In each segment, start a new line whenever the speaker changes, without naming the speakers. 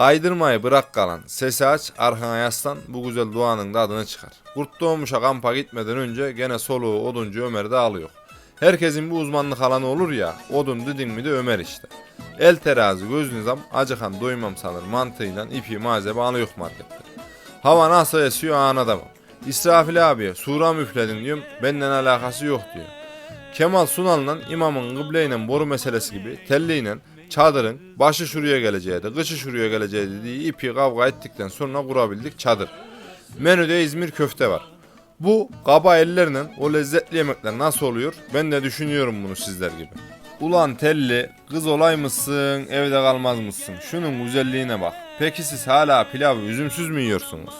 Kaydırmayı bırak kalan, sesi aç, arkana yaslan, bu güzel duanın da adını çıkar. Kurt doğmuşa kampa gitmeden önce gene soluğu oduncu Ömer'de alıyor. Herkesin bu uzmanlık alanı olur ya, odun dedin mi de Ömer işte. El terazi göz nizam, acıkan doymam sanır mantığıyla ipi malzeme alıyor markette. Hava nasıl esiyor anlatamam. İsrafil abiye sura müfledin diyorum, benden alakası yok diyor. Kemal Sunal'la imamın kıbleyle boru meselesi gibi telliyle çadırın başı şuraya geleceği de kışı şuraya geleceği dediği ipi kavga ettikten sonra kurabildik çadır. Menüde İzmir köfte var. Bu kaba ellerle o lezzetli yemekler nasıl oluyor ben de düşünüyorum bunu sizler gibi. Ulan telli kız olay mısın evde kalmaz mısın şunun güzelliğine bak. Peki siz hala pilavı üzümsüz mü yiyorsunuz?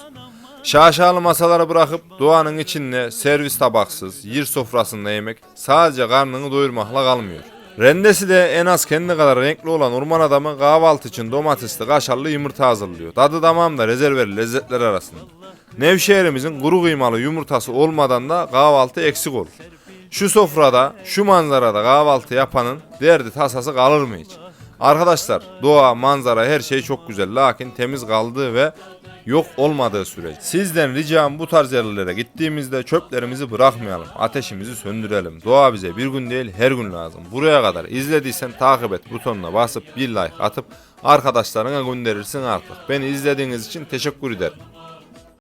Şaşalı masaları bırakıp doğanın içinde servis tabaksız, yer sofrasında yemek sadece karnını doyurmakla kalmıyor. Rendesi de en az kendi kadar renkli olan orman adamı kahvaltı için domatesli kaşarlı yumurta hazırlıyor. Tadı damağımda rezerveli lezzetler arasında. Nevşehir'imizin kuru kıymalı yumurtası olmadan da kahvaltı eksik olur. Şu sofrada, şu manzarada kahvaltı yapanın derdi tasası kalır mı hiç? Arkadaşlar doğa, manzara her şey çok güzel lakin temiz kaldığı ve yok olmadığı sürece. Sizden ricam bu tarz yerlere gittiğimizde çöplerimizi bırakmayalım. Ateşimizi söndürelim. Doğa bize bir gün değil her gün lazım. Buraya kadar izlediysen takip et butonuna basıp bir like atıp arkadaşlarına gönderirsin artık. Beni izlediğiniz için teşekkür ederim.